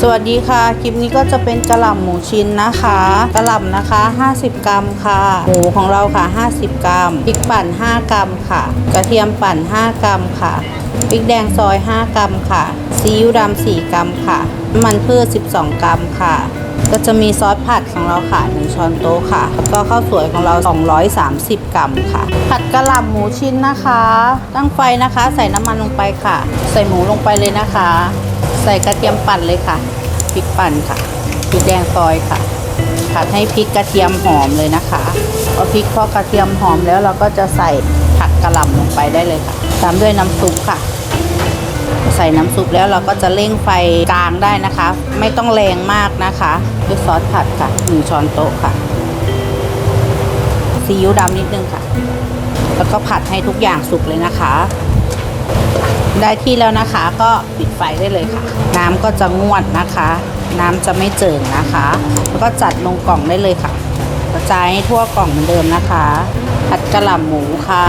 สวัสดีค่ะ คลิปนี้ก็จะเป็นกระหล่ำหมูชิ้นนะคะกระหล่ำนะคะ 50 กรัมค่ะ หมูของเราค่ะ 50 กรัมพริกปั่น 5 กรัมค่ะ กระเทียมปั่น 5 กรัมค่ะพริกแดงซอย 5 กรัมค่ะซีอิ๊วดำ4 กรัมค่ะน้ำมันพืช 12 กรัมค่ะ ก็จะมีซอสผัดของเราค่ะ 1 ช้อนโต๊ะค่ะ แล้วก็ข้าวสวยของเรา 230 กรัมค่ะ ผัดกระหล่ำหมูชิ้นนะคะ ตั้งไฟนะคะ ใส่น้ำมันลงไปค่ะ ใส่หมูลงไปเลยนะคะ ใส่กระเทียมปั่นเลยค่ะพริกปั่นค่ะพริกแดงซอยค่ะ ผัดให้พริกกระเทียมหอมเลยนะคะพอพริกพอกระเทียมหอมแล้วเราก็จะใส่ผักกระหล่ำลงไปได้เลยค่ะ ตามด้วยน้ำซุปค่ะ ส่น้ำซุปแล้วเราก็จะเร่งไฟกลางได้นะคะ ไม่ต้องแรงมากนะคะด้วยซอสผัดค่ะหนึ่งช้อนโต๊ะค่ะซีอิ๊วดำนิดนึงค่ะ แล้วก็ผัดให้ทุกอย่างสุกเลยนะคะ ได้ที่แล้วนะคะก็ปิดไฟได้เลยค่ะ น้ำก็จะงวดนะคะ น้ำจะไม่เจิ่งนะคะ แล้วก็จัดลงกล่องได้เลยค่ะ กระจายให้ทั่วกล่องเหมือนเดิมนะคะผัดกระหล่ำหมูค่ะ